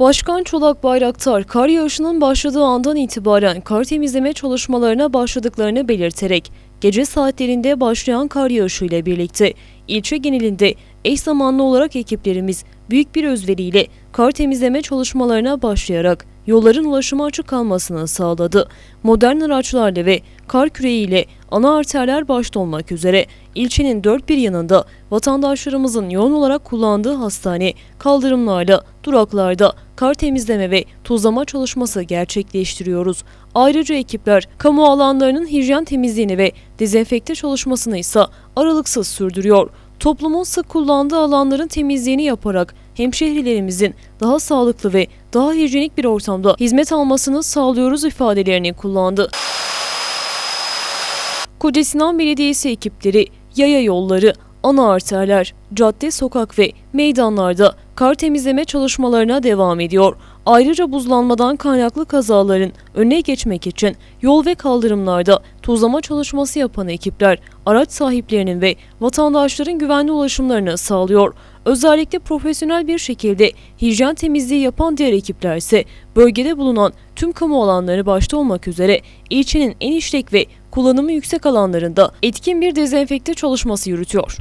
Başkan Çolak Bayraktar, kar yağışının başladığı andan itibaren kar temizleme çalışmalarına başladıklarını belirterek, gece saatlerinde başlayan kar yağışıyla birlikte ilçe genelinde eş zamanlı olarak ekiplerimiz büyük bir özveriyle kar temizleme çalışmalarına başlayarak yolların ulaşıma açık kalmasını sağladı. Modern araçlarla ve kar küreğiyle ana arterler başta olmak üzere ilçenin dört bir yanında vatandaşlarımızın yoğun olarak kullandığı hastane, kaldırımlarla, duraklarda kar temizleme ve tuzlama çalışması gerçekleştiriyoruz. Ayrıca ekipler kamu alanlarının hijyen temizliğini ve dezenfekte çalışmasını ise aralıksız sürdürüyor. Toplumun sık kullandığı alanların temizliğini yaparak hemşehrilerimizin daha sağlıklı ve daha hijyenik bir ortamda hizmet almasını sağlıyoruz ifadelerini kullandı. Kocasinan Belediyesi ekipleri yaya yolları, ana arterler, cadde, sokak ve meydanlarda kar temizleme çalışmalarına devam ediyor. Ayrıca buzlanmadan kaynaklı kazaların önüne geçmek için yol ve kaldırımlarda tuzlama çalışması yapan ekipler araç sahiplerinin ve vatandaşların güvenli ulaşımlarını sağlıyor. Özellikle profesyonel bir şekilde hijyen temizliği yapan diğer ekipler ise bölgede bulunan tüm kamu alanları başta olmak üzere ilçenin en işlek ve kullanımı yüksek alanlarında etkin bir dezenfekte çalışması yürütüyor.